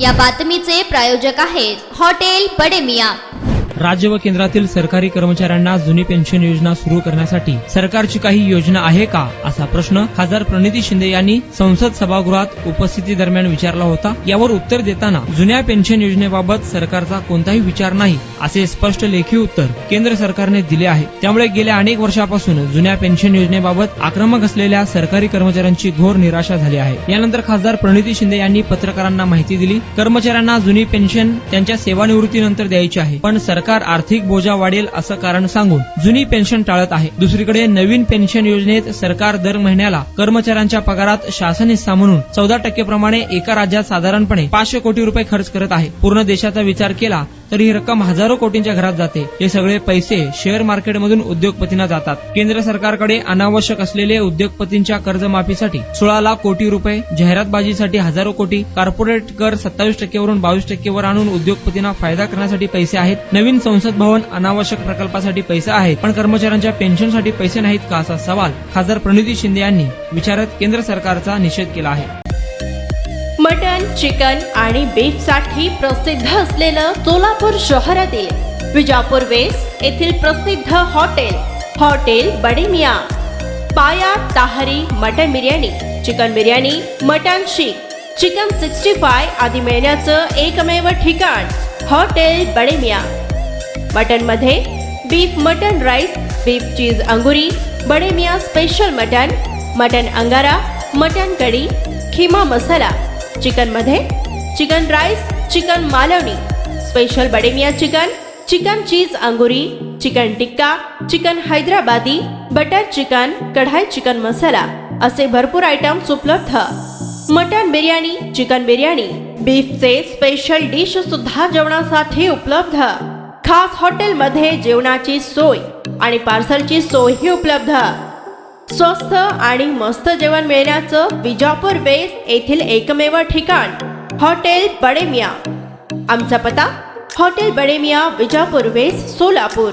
या बातमीचे प्रायोजक आहेत हॉटेल पडेमिया राज्य व केंद्रातील सरकारी कर्मचाऱ्यांना जुनी पेन्शन योजना सुरू करण्यासाठी सरकारची काही योजना आहे का असा प्रश्न खासदार प्रणिती शिंदे यांनी संसद सभागृहात उपस्थिती दरम्यान विचारला होता. यावर उत्तर देताना जुन्या पेन्शन योजनेबाबत सरकारचा कोणताही विचार नाही असे स्पष्ट लेखी उत्तर केंद्र सरकारने दिले आहे. त्यामुळे गेल्या अनेक वर्षापासून जुन्या पेन्शन योजनेबाबत आक्रमक असलेल्या सरकारी कर्मचाऱ्यांची घोर निराशा झाली आहे. यानंतर खासदार प्रणिती शिंदे यांनी पत्रकारांना माहिती दिली. कर्मचाऱ्यांना जुनी पेन्शन त्यांच्या सेवानिवृत्तीनंतर द्यायची आहे पण सरकार सरकार आर्थिक बोजा वाढेल असं कारण सांगून जुनी पेन्शन टाळत आहे. दुसरीकडे नवीन पेन्शन योजनेत सरकार दर महिन्याला कर्मचाऱ्यांच्या पगारात शासन हिस्सा म्हणून चौदा टक्के प्रमाणे एका राज्यात साधारणपणे पाचशे कोटी रुपये खर्च करत आहे. पूर्ण देशाचा विचार केला तर ही रक्कम हजारो कोटींच्या घरात जाते. हे सगळे पैसे शेअर मार्केटमधून उद्योगपतींना जातात. केंद्र सरकारकडे अनावश्यक असलेले उद्योगपतींच्या कर्जमाफीसाठी सोळा लाख कोटी रुपये जाहिरातबाजीसाठी हजारो कोटी कॉर्पोरेट कर सत्तावीस टक्केवरून बावीस टक्केवर आणून उद्योगपतींना फायदा करण्यासाठी पैसे आहेत. नवीन संसद भवन अनावश्यक प्रकल्पासाठी पैसे आहेत पण कर्मचाऱ्यांच्या पेन्शनसाठी पैसे नाहीत का असा सवाल खासदार प्रणिती शिंदे यांनी विचारत केंद्र सरकारचा निषेध केला आहे. मटन चिकन आणि बीफसाठी प्रसिद्ध असलेलं सोलापूर शहरातील विजापूर वेस्ट येथील प्रसिद्ध hotel hotel Bademiya. Paya tahri mutton biryani chicken biryani mutton seekh chicken sixty five आदी मिळण्याचं एकमेव ठिकाण hotel Bademiya. मटनमध्ये beef mutton rice beef cheese angoori Bademiya special mutton mutton angara mutton kadhi keema masala चिकनमध्ये chicken rice chicken Malvani special Bademiya chicken chicken cheese angoori chicken tikka chicken Hyderabadi butter chicken kadai chicken masala असे भरपूर items उपलब्ध. Mutton biryani chicken biryani बीफचे special dish सुद्धा जेवणासाठी उपलब्ध. खास हॉटेलमध्ये जेवणाची सोय आणि पार्सलची सोयही उपलब्ध. स्वस्त आणि मस्त जेवण मिळण्याचं विजापूर बेस येथील एकमेव ठिकाण हॉटेल बडेमिया. आमचा पत्ता हॉटेल बडेमिया विजापूर वेस सोलापूर.